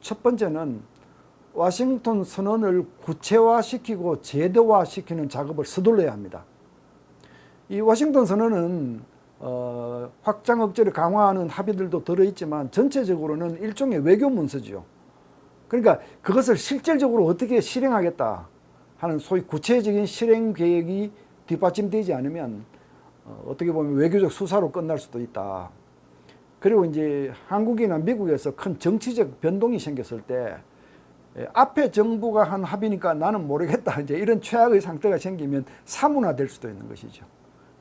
첫 번째는 와싱턴 선언을 구체화시키고 제도화시키는 작업을 서둘러야 합니다. 이 워싱턴 선언은 어, 확장 억제를 강화하는 합의들도 들어있지만 전체적으로는 일종의 외교 문서지요. 그러니까 그것을 실질적으로 어떻게 실행하겠다 하는 소위 구체적인 실행 계획이 뒷받침되지 않으면 어, 어떻게 보면 외교적 수사로 끝날 수도 있다. 그리고 이제 한국이나 미국에서 큰 정치적 변동이 생겼을 때 예, 앞에 정부가 한 합의니까 나는 모르겠다. 이제 이런 최악의 상태가 생기면 사문화될 수도 있는 것이죠.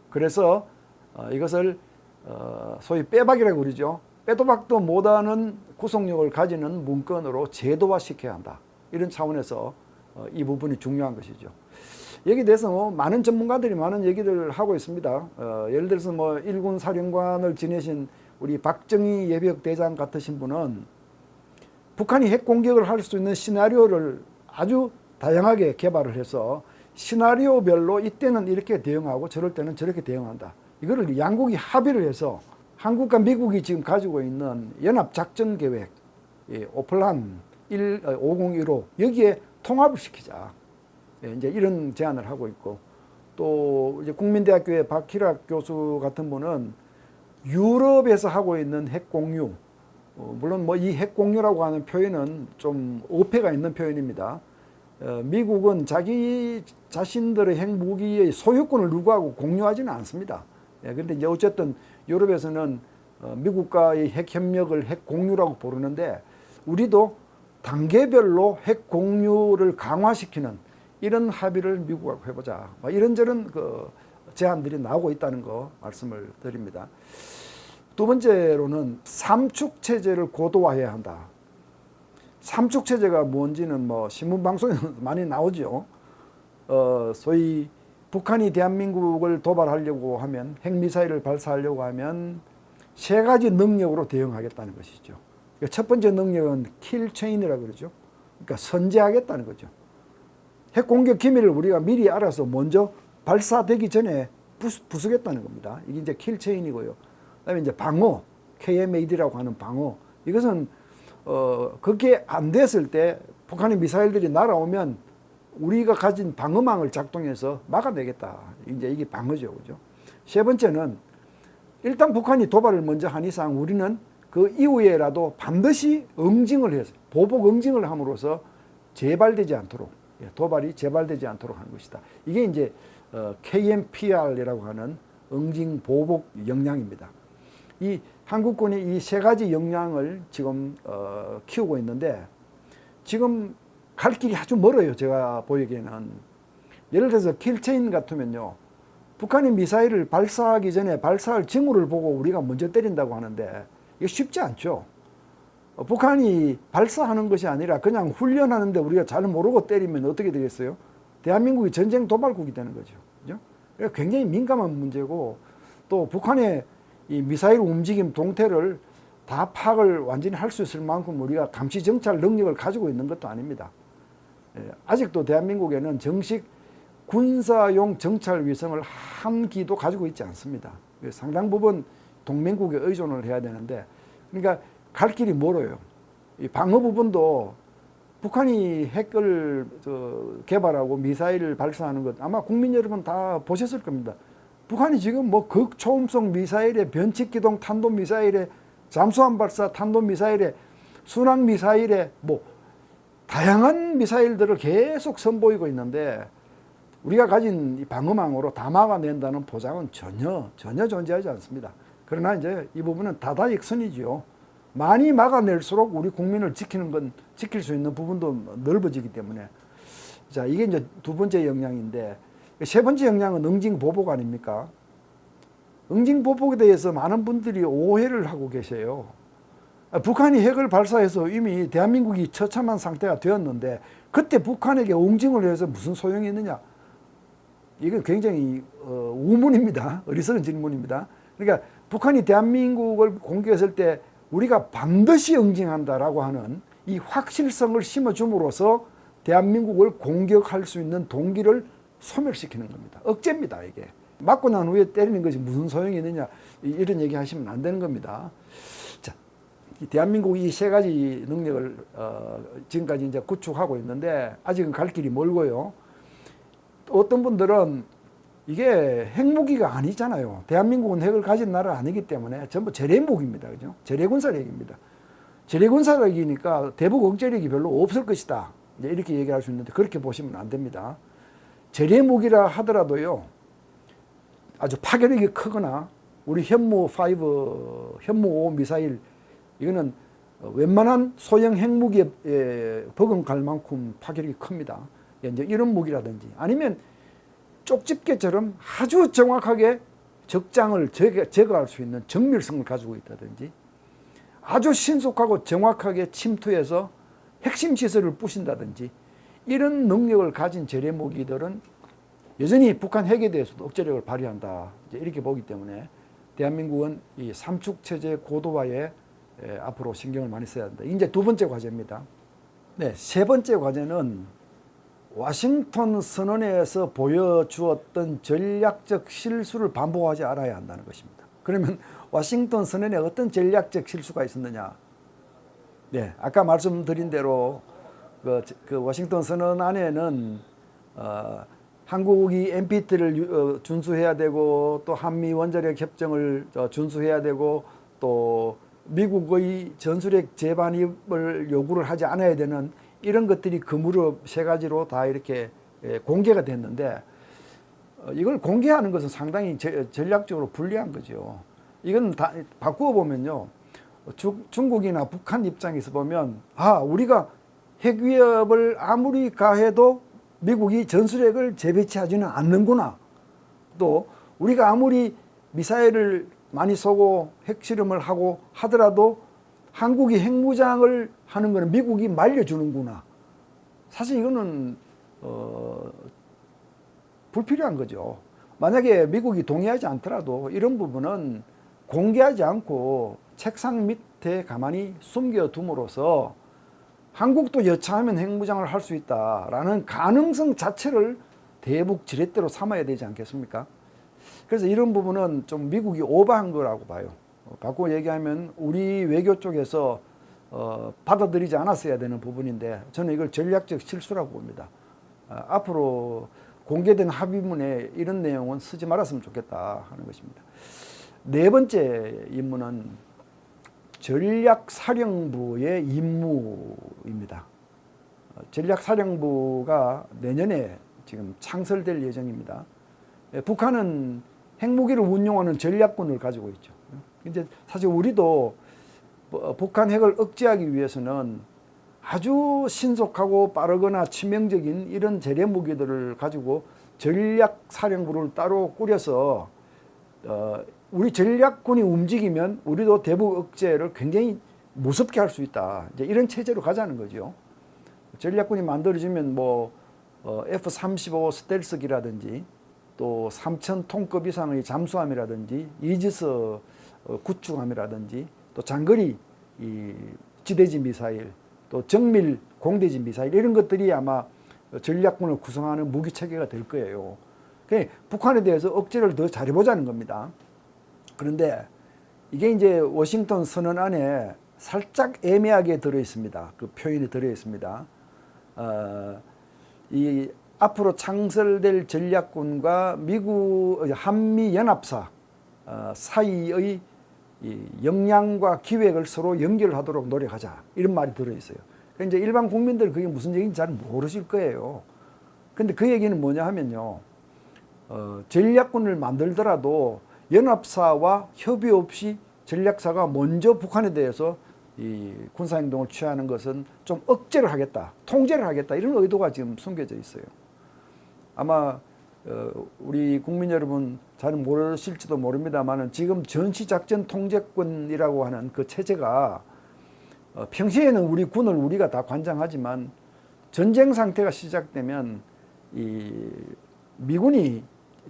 그래서 어, 이것을 어, 소위 빼박이라고 그러죠. 빼도 박도 못하는 구속력을 가지는 문건으로 제도화시켜야 한다. 이런 차원에서 어, 이 부분이 중요한 것이죠. 여기 대해서 뭐 많은 전문가들이 많은 얘기를 하고 있습니다. 어, 예를 들어서 뭐 일군 사령관을 지내신 우리 박정희 예비역 대장 같으신 분은 북한이 핵 공격을 할 수 있는 시나리오를 아주 다양하게 개발을 해서 시나리오별로 이때는 이렇게 대응하고 저럴 때는 저렇게 대응한다. 이거를 양국이 합의를 해서 한국과 미국이 지금 가지고 있는 연합 작전 계획, 이 오플란 1, 5015 여기에 통합을 시키자. 예, 이제 이런 제안을 하고 있고 또 이제 국민대학교의 박희락 교수 같은 분은 유럽에서 하고 있는 핵 공유 어, 물론 뭐 이 핵 공유라고 하는 표현은 좀 어폐가 있는 표현입니다. 어, 미국은 자기 자신들의 핵무기의 소유권을 누구하고 공유하지는 않습니다. 예, 근데 이제 어쨌든 유럽에서는 어, 미국과의 핵 협력을 핵 공유라고 부르는데 우리도 단계별로 핵 공유를 강화시키는 이런 합의를 미국하고 해보자. 뭐 이런저런 그 제안들이 나오고 있다는 거 말씀을 드립니다. 두 번째로는 삼축 체제를 고도화해야 한다. 삼축 체제가 뭔지는 뭐 신문 방송에 많이 나오죠. 어, 소위 북한이 대한민국을 도발하려고 하면 핵미사일을 발사하려고 하면 세 가지 능력으로 대응하겠다는 것이죠. 그러니까 첫 번째 능력은 킬체인이라고 그러죠. 그러니까 선제하겠다는 거죠. 핵 공격 기밀을 우리가 미리 알아서 먼저 발사되기 전에 부수, 부수겠다는 겁니다. 이게 이제 킬체인이고요. 그다음에 이제 방어, KMAD라고 하는 방어. 이것은 어 그게 안 됐을 때 북한의 미사일들이 날아오면 우리가 가진 방어망을 작동해서 막아내겠다. 이제 이게 방어죠, 그죠? 세 번째는 일단 북한이 도발을 먼저 한 이상 우리는 그 이후에라도 반드시 응징을 해서 보복 응징을 함으로써 재발되지 않도록 예, 도발이 재발되지 않도록 하는 것이다. 이게 이제 어, KMPR이라고 하는 응징 보복 역량입니다. 이 한국군이 이 세 가지 역량을 지금 어, 키우고 있는데 지금 갈 길이 아주 멀어요. 제가 보기에는 예를 들어서 킬체인 같으면요. 북한이 미사일을 발사하기 전에 발사할 징후를 보고 우리가 먼저 때린다고 하는데 이게 쉽지 않죠. 어, 북한이 발사하는 것이 아니라 그냥 훈련하는데 우리가 잘 모르고 때리면 어떻게 되겠어요? 대한민국이 전쟁 도발국이 되는 거죠. 그죠? 그러니까 굉장히 민감한 문제고 또 북한의 이 미사일 움직임 동태를 다 파악을 완전히 할 수 있을 만큼 우리가 감시 정찰 능력을 가지고 있는 것도 아닙니다. 예, 아직도 대한민국에는 정식 군사용 정찰 위성을 한 기도 가지고 있지 않습니다. 상당 부분 동맹국에 의존을 해야 되는데 그러니까 갈 길이 멀어요. 이 방어 부분도 북한이 핵을 개발하고 미사일을 발사하는 것 아마 국민 여러분 다 보셨을 겁니다. 북한이 지금 뭐 극초음속 미사일에 변칙기동 탄도 미사일에 잠수함 발사 탄도 미사일에 순항 미사일에 뭐 다양한 미사일들을 계속 선보이고 있는데 우리가 가진 이 방어망으로 다 막아낸다는 보장은 전혀 전혀 존재하지 않습니다. 그러나 이제 이 부분은 다다익선이지요. 많이 막아낼수록 우리 국민을 지키는 건 지킬 수 있는 부분도 넓어지기 때문에 자 이게 이제 두 번째 역량인데 세 번째 역량은 응징 보복 아닙니까? 응징 보복에 대해서 많은 분들이 오해를 하고 계세요. 북한이 핵을 발사해서 이미 대한민국이 처참한 상태가 되었는데 그때 북한에게 응징을 해서 무슨 소용이 있느냐? 이건 굉장히 어, 우문입니다. 어리석은 질문입니다. 그러니까 북한이 대한민국을 공격했을 때 우리가 반드시 응징한다라고 하는 이 확실성을 심어줌으로써 대한민국을 공격할 수 있는 동기를 소멸시키는 겁니다. 억제입니다, 이게. 맞고 난 후에 때리는 것이 무슨 소용이 있느냐, 이런 얘기 하시면 안 되는 겁니다. 자, 이 대한민국이 이 세 가지 능력을 어, 지금까지 이제 구축하고 있는데 아직은 갈 길이 멀고요. 또 어떤 분들은 이게 핵무기가 아니잖아요. 대한민국은 핵을 가진 나라 아니기 때문에 전부 재래무기입니다. 그죠? 재래군사력입니다. 재래군사력이니까 대북 억제력이 별로 없을 것이다. 이렇게 얘기할 수 있는데 그렇게 보시면 안 됩니다. 재래무기라 하더라도요. 아주 파괴력이 크거나 우리 현무 5, 현무 5 미사일 이거는 웬만한 소형 핵무기에 에, 버금갈 만큼 파괴력이 큽니다. 이제 이런 무기라든지 아니면 쪽집게처럼 아주 정확하게 적장을 제거, 제거할 수 있는 정밀성을 가지고 있다든지 아주 신속하고 정확하게 침투해서 핵심 시설을 부신다든지 이런 능력을 가진 재래 무기들은 여전히 북한 핵에 대해서도 억제력을 발휘한다. 이렇게 보기 때문에 대한민국은 이 삼축 체제 고도화에 에, 앞으로 신경을 많이 써야 한다. 이제 두 번째 과제입니다. 네, 세 번째 과제는 와싱턴 선언에서 보여주었던 전략적 실수를 반복하지 않아야 한다는 것입니다. 그러면 와싱턴 선언에 어떤 전략적 실수가 있었느냐? 네, 아까 말씀드린 대로 그, 그 워싱턴 선언 안에는 어, 한국이 NPT를 어, 준수해야 되고 또 한미 원자력 협정을 어, 준수해야 되고 또 미국의 전술핵 재반입을 요구를 하지 않아야 되는 이런 것들이 그 무렵 세 가지로 다 이렇게 예, 공개가 됐는데 어, 이걸 공개하는 것은 상당히 제- 전략적으로 불리한 거죠. 이건 다 바꾸어 보면요. 중- 중국이나 북한 입장에서 보면 아 우리가 핵 위협을 아무리 가해도 미국이 전술핵을 재배치하지는 않는구나. 또 우리가 아무리 미사일을 많이 쏘고 핵실험을 하고 하더라도 한국이 핵무장을 하는 것은 미국이 말려주는구나. 사실 이거는 어, 불필요한 거죠. 만약에 미국이 동의하지 않더라도 이런 부분은 공개하지 않고 책상 밑에 가만히 숨겨둠으로써 한국도 여차하면 핵무장을 할 수 있다라는 가능성 자체를 대북 지렛대로 삼아야 되지 않겠습니까? 그래서 이런 부분은 좀 미국이 오버한 거라고 봐요. 어, 바꾸어 얘기하면 우리 외교 쪽에서 어, 받아들이지 않았어야 되는 부분인데 저는 이걸 전략적 실수라고 봅니다. 아, 앞으로 공개된 합의문에 이런 내용은 쓰지 말았으면 좋겠다 하는 것입니다. 네 번째 임무는 전략사령부의 임무입니다. 어, 전략사령부가 내년에 지금 창설될 예정입니다. 예, 북한은 핵무기를 운용하는 전략군을 가지고 있죠. 이제 사실 우리도 뭐, 북한 핵을 억제하기 위해서는 아주 신속하고 빠르거나 치명적인 이런 재래 무기들을 가지고 전략 사령부를 따로 꾸려서 어, 우리 전략군이 움직이면 우리도 대북 억제를 굉장히 무섭게 할 수 있다. 이제 이런 체제로 가자는 거죠. 전략군이 만들어지면 뭐 어, F-35 스텔스기라든지 또 3천 톤급 이상의 잠수함이라든지 이지스 어, 구축함이라든지 또 장거리 이 지대지 미사일 또 정밀 공대지 미사일 이런 것들이 아마 전략군을 구성하는 무기 체계가 될 거예요. 북한에 대해서 억제를 더 잘해보자는 겁니다. 그런데 이게 이제 워싱턴 선언 안에 살짝 애매하게 들어 있습니다. 그 표현이 들어 있습니다. 어, 이 앞으로 창설될 전략군과 미국 한미 연합사 어, 사이의 이 역량과 기획을 서로 연결하도록 노력하자 이런 말이 들어 있어요. 그러니까 이제 일반 국민들 그게 무슨 얘기인지 잘 모르실 거예요. 근데 그 얘기는 뭐냐 하면요. 어, 전략군을 만들더라도 연합사와 협의 없이 전략사가 먼저 북한에 대해서 이 군사행동을 취하는 것은 좀 억제를 하겠다, 통제를 하겠다 이런 의도가 지금 숨겨져 있어요. 아마 어, 우리 국민 여러분 잘 모르실지도 모릅니다만은 지금 전시작전 통제권이라고 하는 그 체제가 어, 평시에는 우리 군을 우리가 다 관장하지만 전쟁 상태가 시작되면 이 미군이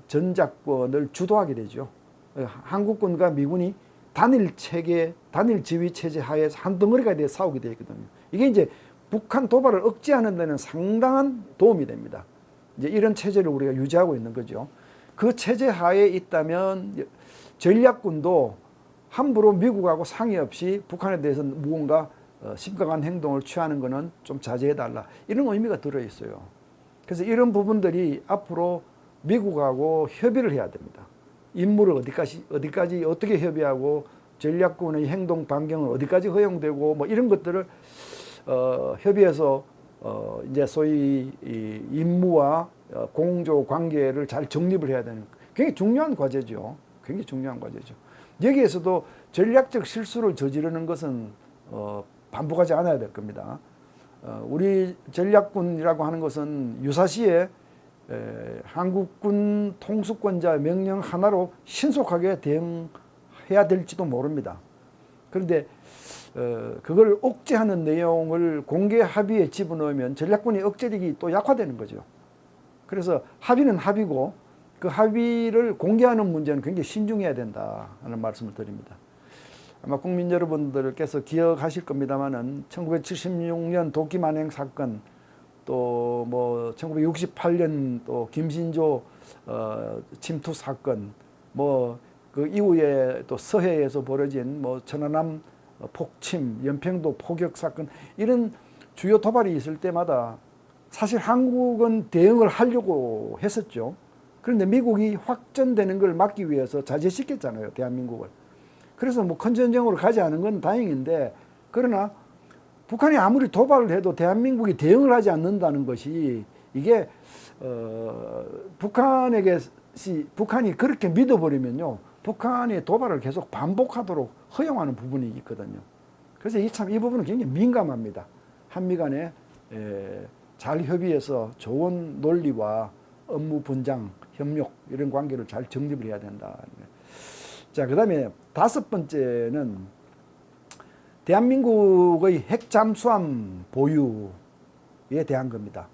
전작권을 주도하게 되죠. 어, 한국군과 미군이 단일 체계, 단일 지휘 체제 하에서 한 덩어리가 돼 싸우게 되거든요. 이게 이제 북한 도발을 억제하는 데는 상당한 도움이 됩니다. 이제 이런 체제를 우리가 유지하고 있는 거죠. 그 체제 하에 있다면 전략군도 함부로 미국하고 상의 없이 북한에 대해서 무언가 어, 심각한 행동을 취하는 것은 좀 자제해달라 이런 의미가 들어 있어요. 그래서 이런 부분들이 앞으로 미국하고 협의를 해야 됩니다. 임무를 어디까지 어디까지 어떻게 협의하고 전략군의 행동 반경은 어디까지 허용되고 뭐 이런 것들을 어, 협의해서 어, 이제 소위 이 임무와 어, 공조 관계를 잘 정립을 해야 되는 굉장히 중요한 과제죠. 굉장히 중요한 과제죠. 여기에서도 전략적 실수를 저지르는 것은 어, 반복하지 않아야 될 겁니다. 어, 우리 전략군이라고 하는 것은 유사시에 에, 한국군 통수권자 명령 하나로 신속하게 대응해야 될지도 모릅니다. 그런데 어, 그걸 억제하는 내용을 공개 합의에 집어넣으면 전략군의 억제력이 또 약화되는 거죠. 그래서 합의는 합의고 그 합의를 공개하는 문제는 굉장히 신중해야 된다 하는 말씀을 드립니다. 아마 국민 여러분들께서 기억하실 겁니다만은 1976년 도끼 만행 사건 또 뭐 1968년 또 김신조 어, 침투 사건 뭐 그 이후에 또 서해에서 벌어진 뭐 천안함 폭침, 연평도 포격 사건 이런 주요 도발이 있을 때마다 사실 한국은 대응을 하려고 했었죠. 그런데 미국이 확전되는 걸 막기 위해서 자제시켰잖아요, 대한민국을. 그래서 뭐 큰 전쟁으로 가지 않은 건 다행인데 그러나 북한이 아무리 도발을 해도 대한민국이 대응을 하지 않는다는 것이 이게 어, 북한에게 북한이 그렇게 믿어버리면요 북한의 도발을 계속 반복하도록 허용하는 부분이 있거든요. 그래서 이 참 이 부분은 굉장히 민감합니다. 한미 간에 에, 잘 협의해서 좋은 논리와 업무 분장, 협력 이런 관계를 잘 정립을 해야 된다. 자, 그다음에 다섯 번째는 대한민국의 핵 잠수함 보유에 대한 겁니다.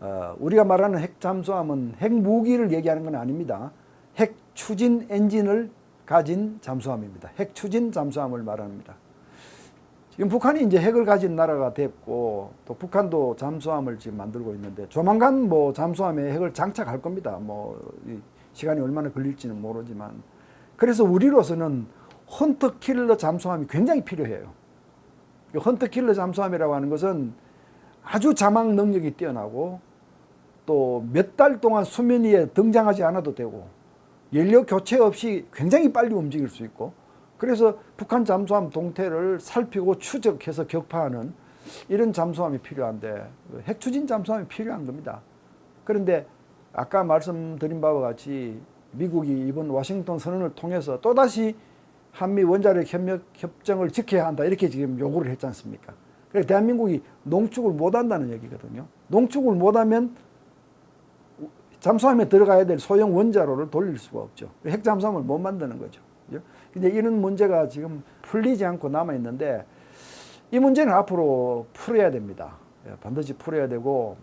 어, 우리가 말하는 핵 잠수함은 핵 무기를 얘기하는 건 아닙니다. 핵 추진 엔진을 가진 잠수함입니다. 핵 추진 잠수함을 말합니다. 지금 북한이 이제 핵을 가진 나라가 됐고 또 북한도 잠수함을 지금 만들고 있는데 조만간 뭐 잠수함에 핵을 장착할 겁니다. 뭐 시간이 얼마나 걸릴지는 모르지만 그래서 우리로서는 헌터 킬러 잠수함이 굉장히 필요해요. 헌터 킬러 잠수함이라고 하는 것은 아주 자막 능력이 뛰어나고 또 몇 달 동안 수면 위에 등장하지 않아도 되고 연료 교체 없이 굉장히 빨리 움직일 수 있고 그래서 북한 잠수함 동태를 살피고 추적해서 격파하는 이런 잠수함이 필요한데 핵 추진 잠수함이 필요한 겁니다. 그런데 아까 말씀드린 바와 같이 미국이 이번 워싱턴 선언을 통해서 또다시 한미 원자력 협력 협정을 지켜야 한다 이렇게 지금 요구를 했지 않습니까? 그래서 대한민국이 농축을 못 한다는 얘기거든요. 농축을 못하면 잠수함에 들어가야 될 소형 원자로를 돌릴 수가 없죠. 핵 잠수함을 못 만드는 거죠. 근데 이런 문제가 지금 풀리지 않고 남아 있는데 이 문제는 앞으로 풀어야 됩니다. 예, 반드시 풀어야 되고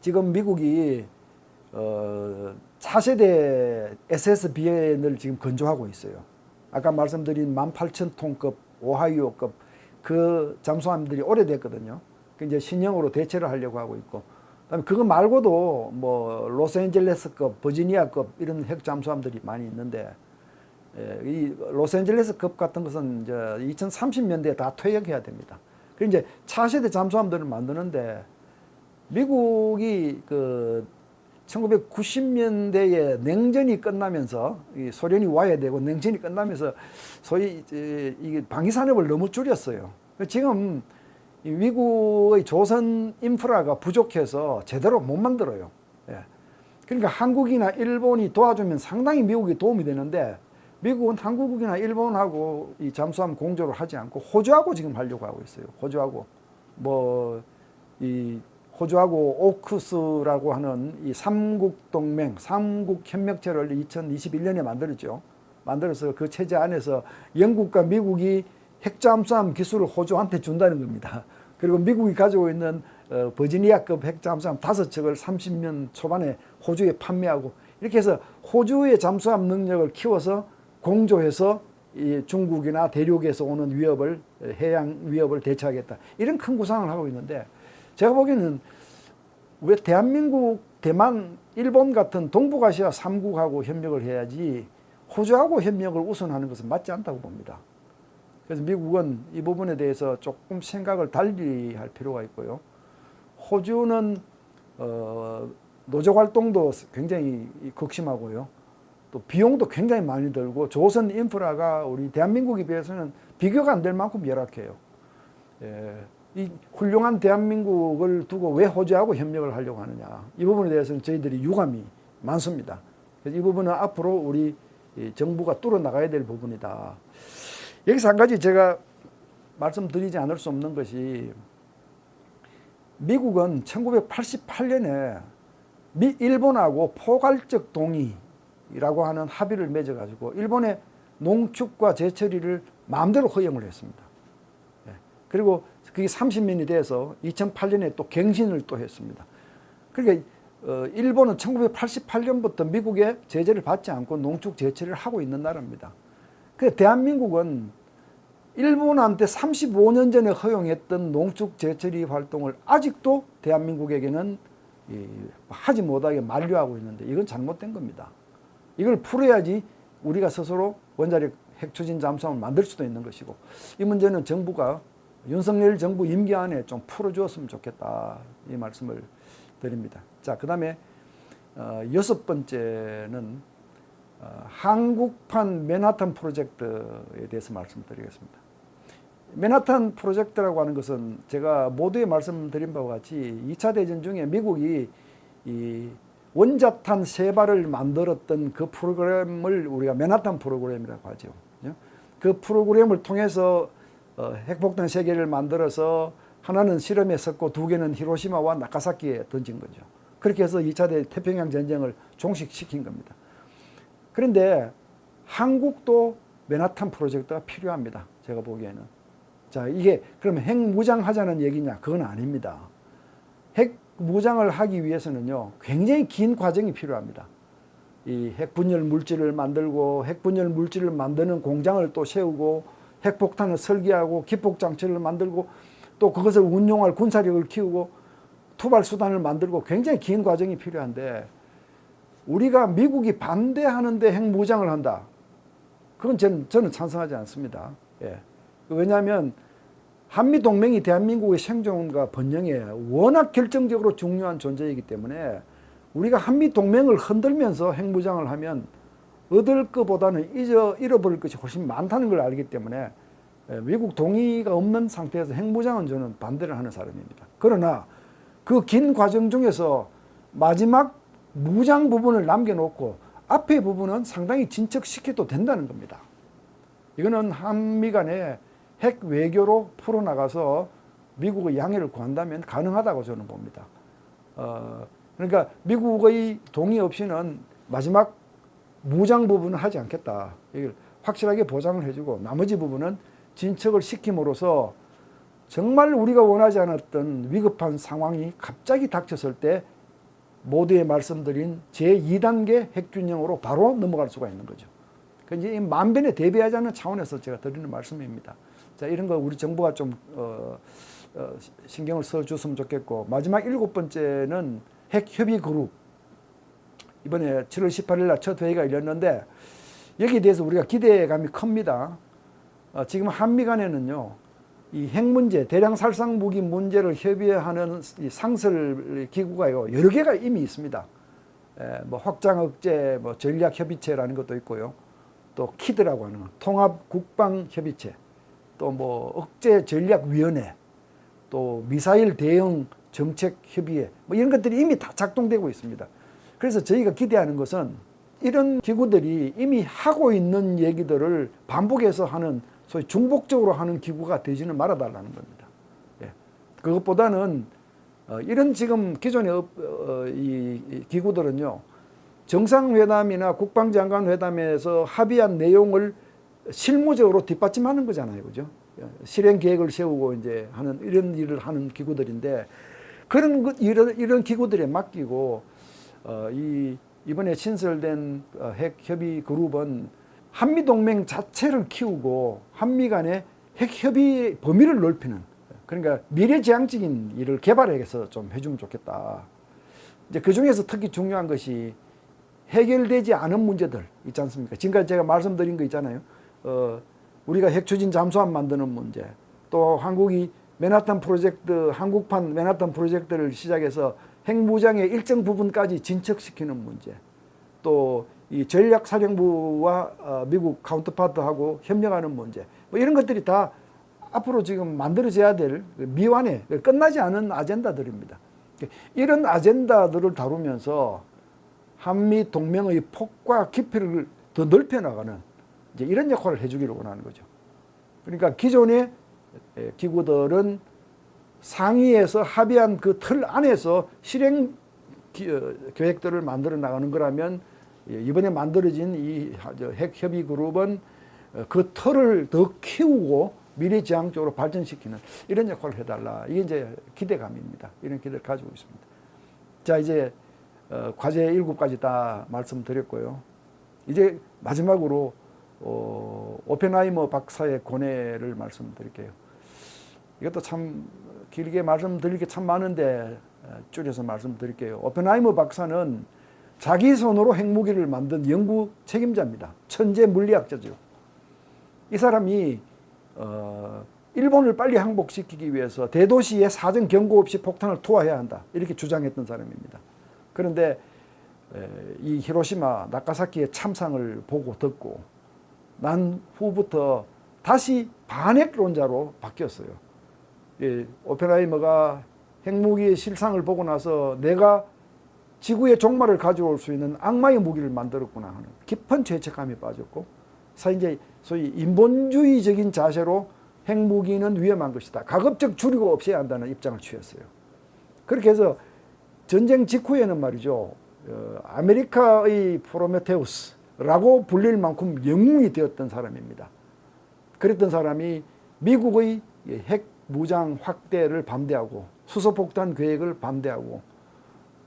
지금 미국이 어, 차세대 SSBN을 지금 건조하고 있어요. 아까 말씀드린 18,000톤급 오하이오급 그 잠수함들이 오래됐거든요. 그 이제 신형으로 대체를 하려고 하고 있고 그 다음에 그거 말고도 뭐 로스앤젤레스급, 버지니아급 이런 핵 잠수함들이 많이 있는데 예, 이 로스앤젤레스급 같은 것은 이제 2030년대에 다 퇴역해야 됩니다. 그 이제 차세대 잠수함들을 만드는데 미국이 그 1990년대에 냉전이 끝나면서 이 소련이 와야 되고 냉전이 끝나면서 소위 이게 방위 산업을 너무 줄였어요. 지금 미국의 조선 인프라가 부족해서 제대로 못 만들어요. 예. 그러니까 한국이나 일본이 도와주면 상당히 미국이 도움이 되는데 미국은 한국이나 일본하고 이 잠수함 공조를 하지 않고 호주하고 지금 하려고 하고 있어요. 호주하고 뭐 이 호주하고 오크스라고 하는 이 삼국 동맹, 삼국 협력체를 2021년에 만들었죠. 만들어서 그 체제 안에서 영국과 미국이 핵잠수함 기술을 호주한테 준다는 겁니다. 그리고 미국이 가지고 있는 어, 버지니아급 핵잠수함 다섯 척을 30년 초반에 호주에 판매하고 이렇게 해서 호주의 잠수함 능력을 키워서 공조해서 이 중국이나 대륙에서 오는 위협을 해양 위협을 대처하겠다 이런 큰 구상을 하고 있는데 제가 보기에는 왜 대한민국, 대만, 일본 같은 동북아시아 3국하고 협력을 해야지 호주하고 협력을 우선하는 것은 맞지 않다고 봅니다. 그래서 미국은 이 부분에 대해서 조금 생각을 달리 할 필요가 있고요. 호주는 어, 노조 활동도 굉장히 극심하고요. 또 비용도 굉장히 많이 들고 조선 인프라가 우리 대한민국에 비해서는 비교가 안 될 만큼 열악해요. 예, 이 훌륭한 대한민국을 두고 왜 호주하고 협력을 하려고 하느냐. 이 부분에 대해서는 저희들이 유감이 많습니다. 이 부분은 앞으로 우리 이 정부가 뚫어 나가야 될 부분이다. 여기서 한 가지 제가 말씀드리지 않을 수 없는 것이 미국은 1988년에 미 일본하고 포괄적 동의라고 하는 합의를 맺어 가지고 일본의 농축과 제철이를 마음대로 허용을 했습니다. 예. 그리고 그게 30년이 돼서 2008년에 또 갱신을 또 했습니다. 그러니까 어, 일본은 1988년부터 미국의 제재를 받지 않고 농축 제철을 하고 있는 나라입니다. 그 대한민국은 일본한테 35년 전에 허용했던 농축 제철이 활동을 아직도 대한민국에게는 이, 하지 못하게 만류하고 있는데 이건 잘못된 겁니다. 이걸 풀어야지 우리가 스스로 원자력 핵추진 잠수함을 만들 수도 있는 것이고 이 문제는 정부가 윤석열 정부 임기 안에 좀 풀어주었으면 좋겠다 이 말씀을 드립니다. 자, 그 다음에 어, 여섯 번째는 어, 한국판 맨하탄 프로젝트에 대해서 말씀드리겠습니다. 맨하탄 프로젝트라고 하는 것은 제가 모두에 말씀드린 바와 같이 2차 대전 중에 미국이 이 원자탄 세 발을 만들었던 그 프로그램을 우리가 맨하탄 프로그램이라고 하죠. 그 프로그램을 통해서 어, 핵폭탄 세 개를 만들어서 하나는 실험에 썼고 두 개는 히로시마와 나카사키에 던진 거죠. 그렇게 해서 2차 대 태평양 전쟁을 종식시킨 겁니다. 그런데 한국도 맨하탄 프로젝트가 필요합니다. 제가 보기에는. 자, 이게 그러면 핵 무장하자는 얘기냐? 그건 아닙니다. 핵 무장을 하기 위해서는요, 굉장히 긴 과정이 필요합니다. 이 핵분열 물질을 만들고 핵분열 물질을 만드는 공장을 또 세우고 핵폭탄을 설계하고 기폭 장치를 만들고 또 그것을 운용할 군사력을 키우고 투발 수단을 만들고 굉장히 긴 과정이 필요한데 우리가 미국이 반대하는데 핵무장을 한다. 그건 저는, 저는 찬성하지 않습니다. 예. 왜냐하면 한미 동맹이 대한민국의 생존과 번영에 워낙 결정적으로 중요한 존재이기 때문에 우리가 한미 동맹을 흔들면서 핵무장을 하면 얻을 것보다는 잊어 잃어버릴 것이 훨씬 많다는 걸 알기 때문에 예, 미국 동의가 없는 상태에서 핵무장은 저는 반대를 하는 사람입니다. 그러나 그 긴 과정 중에서 마지막 무장 부분을 남겨놓고 앞에 부분은 상당히 진척시켜도 된다는 겁니다. 이거는 한미 간에 핵 외교로 풀어나가서 미국의 양해를 구한다면 가능하다고 저는 봅니다. 어, 그러니까 미국의 동의 없이는 마지막 무장 부분은 하지 않겠다. 이걸 확실하게 보장을 해주고 나머지 부분은 진척을 시킴으로써 정말 우리가 원하지 않았던 위급한 상황이 갑자기 닥쳤을 때 모두에 말씀드린 제2단계 핵균형으로 바로 넘어갈 수가 있는 거죠. 그 이제 만변에 대비하자는 차원에서 제가 드리는 말씀입니다. 자, 이런 거 우리 정부가 좀, 어, 어, 신경을 써줬으면 좋겠고, 마지막 일곱 번째는 핵협의 그룹. 이번에 7월 18일 날 첫 회의가 열렸는데, 여기에 대해서 우리가 기대감이 큽니다. 어, 지금 한미 간에는요, 이 핵 문제, 대량 살상 무기 문제를 협의하는 이 상설 기구가요 여러 개가 이미 있습니다. 에, 뭐 확장 억제, 뭐 전략 협의체라는 것도 있고요. 또 키드라고 하는 통합 국방 협의체, 또 뭐 억제 전략 위원회, 또 미사일 대응 정책 협의회, 뭐 이런 것들이 이미 다 작동되고 있습니다. 그래서 저희가 기대하는 것은 이런 기구들이 이미 하고 있는 얘기들을 반복해서 하는 소위 중복적으로 하는 기구가 되지는 말아달라는 겁니다. 예. 그것보다는 어, 이런 지금 기존의 어, 어, 이, 이 기구들은요 정상회담이나 국방장관 회담에서 합의한 내용을 실무적으로 뒷받침하는 거잖아요, 그죠? 예, 실행 계획을 세우고 이제 하는 이런 일을 하는 기구들인데 그런 것- 이런 이런 기구들에 맡기고 어, 이 이번에 신설된 어, 핵 협의 그룹은 한미 동맹 자체를 키우고 한미 간의 핵 협의 범위를 넓히는 그러니까 미래지향적인 일을 개발해서 좀 해주면 좋겠다. 이제 그 중에서 특히 중요한 것이 해결되지 않은 문제들 있지 않습니까? 지금까지 제가 말씀드린 거 있잖아요. 어, 우리가 핵 추진 잠수함 만드는 문제, 또 한국이 맨하탄 프로젝트, 한국판 맨하탄 프로젝트를 시작해서 핵무장의 일정 부분까지 진척시키는 문제, 또 이 전략사령부와 어, 미국 카운터파트하고 협력하는 문제, 뭐 이런 것들이 다 앞으로 지금 만들어져야 될 미완의 끝나지 않은 아젠다들입니다. 이런 아젠다들을 다루면서 한미 동맹의 폭과 깊이를 더 넓혀 나가는 이제 이런 역할을 해주기를 원하는 거죠. 그러니까 기존의 에, 기구들은 상위에서 합의한 그 틀 안에서 실행 기- 어, 계획들을 만들어 나가는 거라면 예, 이번에 만들어진 이 핵협의 그룹은 어, 그 틀을 더 키우고 미래지향적으로 발전시키는 이런 역할을 해달라. 이게 이제 기대감입니다. 이런 기대를 가지고 있습니다. 자 이제 어, 과제 일곱 가지 다 말씀드렸고요. 이제 마지막으로 어, 오펜하이머 박사의 고뇌를 말씀드릴게요. 이것도 참 길게 말씀드릴 게 참 많은데 어, 줄여서 말씀드릴게요. 오펜하이머 박사는 자기 손으로 핵무기를 만든 연구 책임자입니다. 천재 물리학자죠. 이 사람이 어, 일본을 빨리 항복시키기 위해서 대도시에 사전 경고 없이 폭탄을 투하해야 한다. 이렇게 주장했던 사람입니다. 그런데 에, 이 히로시마 나카사키의 참상을 보고 듣고 난 후부터 다시 반핵론자로 바뀌었어요. 예, 오펜하이머가 핵무기의 실상을 보고 나서 내가 지구의 종말을 가져올 수 있는 악마의 무기를 만들었구나 하는 깊은 죄책감에 빠졌고 사 이제 소위 인본주의적인 자세로 핵무기는 위험한 것이다. 가급적 줄이고 없애야 한다는 입장을 취했어요. 그렇게 해서 전쟁 직후에는 말이죠. 어, 아메리카의 프로메테우스라고 불릴 만큼 영웅이 되었던 사람입니다. 그랬던 사람이 미국의 핵 무장 확대를 반대하고 수소폭탄 계획을 반대하고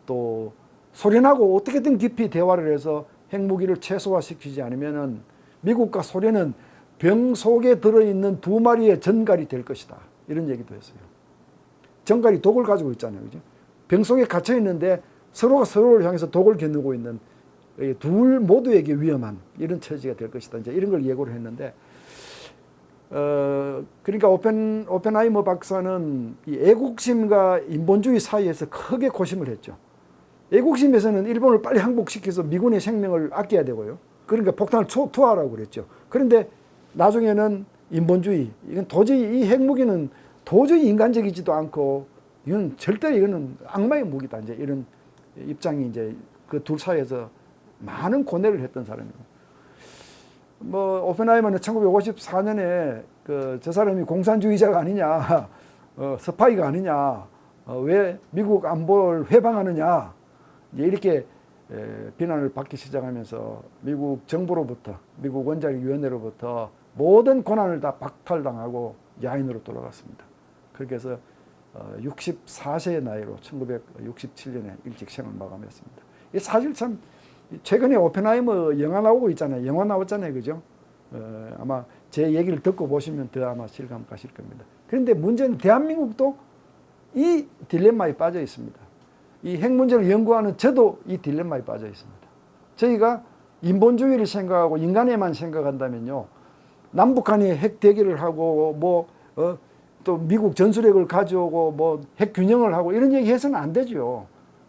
또 소련하고 어떻게든 깊이 대화를 해서 핵무기를 최소화시키지 않으면은 미국과 소련은 병 속에 들어있는 두 마리의 전갈이 될 것이다. 이런 얘기도 했어요. 전갈이 독을 가지고 있잖아요. 그죠? 병 속에 갇혀 있는데 서로가 서로를 향해서 독을 겨누고 있는 이둘 모두에게 위험한 이런 처지가 될 것이다. 이제 이런 걸 예고를 했는데 어, 그러니까 오펜, 오펜하이머 박사는 이 애국심과 인본주의 사이에서 크게 고심을 했죠. 애국심에서는 일본을 빨리 항복시켜서 미군의 생명을 아껴야 되고요. 그러니까 폭탄을 투, 투하라고 그랬죠. 그런데 나중에는 인본주의, 이건 도저히 이 핵무기는 도저히 인간적이지도 않고 이건 절대 이거는 악마의 무기다. 이제 이런 입장이 이제 그 둘 사이에서 많은 고뇌를 했던 사람이에요. 뭐 오펜하이머는 1954년에 그 저 사람이 공산주의자가 아니냐, 어, 스파이가 아니냐, 어, 왜 미국 안보를 회방하느냐 이렇게 에, 비난을 받기 시작하면서 미국 정부로부터 미국 원자력위원회로부터 모든 권한을 다 박탈당하고 야인으로 돌아갔습니다. 그렇게 해서 어, 64세의 나이로 1967년에 일찍 생을 마감했습니다. 이 사실 참 최근에 오펜하이머 영화 나오고 있잖아요. 영화 나왔잖아요. 그죠? 어, 아마 제 얘기를 듣고 보시면 더 아마 실감 가실 겁니다. 그런데 문제는 대한민국도 이 딜레마에 빠져 있습니다. 이 핵 문제를 연구하는 저도 이 딜레마에 빠져 있습니다. 저희가 인본주의를 생각하고 인간에만 생각한다면요. 남북한이 핵 대결을 하고 뭐 어, 또 미국 전술핵을 가져오고 뭐 핵 균형을 하고 이런 얘기 해서는 안 되죠.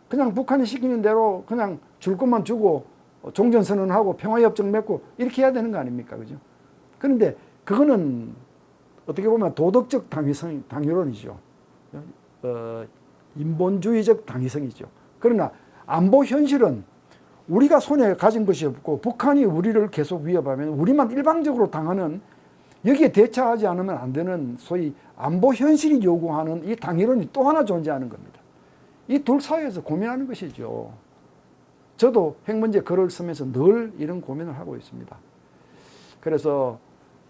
그냥 북한이 시키는 대로 그냥 줄 것만 주고 종전선언하고 평화협정 맺고 이렇게 해야 되는 거 아닙니까? 그죠? 그런데 그거는 어떻게 보면 도덕적 당위성, 당위론이죠. 어, 인본주의적 당위성이죠. 그러나 안보 현실은 우리가 손에 가진 것이 없고 북한이 우리를 계속 위협하면 우리만 일방적으로 당하는 여기에 대처하지 않으면 안 되는 소위 안보 현실이 요구하는 이 당위론이 또 하나 존재하는 겁니다. 이 둘 사이에서 고민하는 것이죠. 저도 핵 문제 글을 쓰면서 늘 이런 고민을 하고 있습니다. 그래서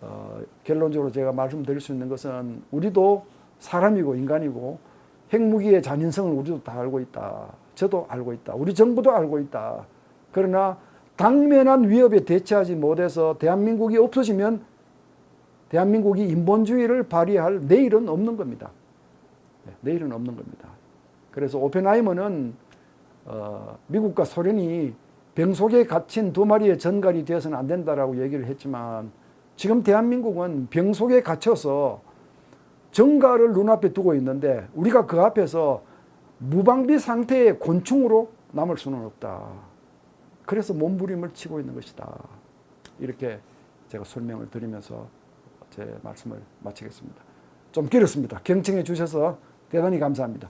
어, 결론적으로 제가 말씀드릴 수 있는 것은 우리도 사람이고 인간이고 핵무기의 잔인성을 우리도 다 알고 있다. 저도 알고 있다. 우리 정부도 알고 있다. 그러나 당면한 위협에 대처하지 못해서 대한민국이 없어지면 대한민국이 인본주의를 발휘할 내일은 없는 겁니다. 네, 내일은 없는 겁니다. 그래서 오펜하이머는 어, 미국과 소련이 병 속에 갇힌 두 마리의 전갈이 되어서는 안 된다라고 얘기를 했지만 지금 대한민국은 병 속에 갇혀서 정갈을 눈앞에 두고 있는데 우리가 그 앞에서 무방비 상태의 곤충으로 남을 수는 없다. 그래서 몸부림을 치고 있는 것이다. 이렇게 제가 설명을 드리면서 제 말씀을 마치겠습니다. 좀 길었습니다. 경청해 주셔서 대단히 감사합니다.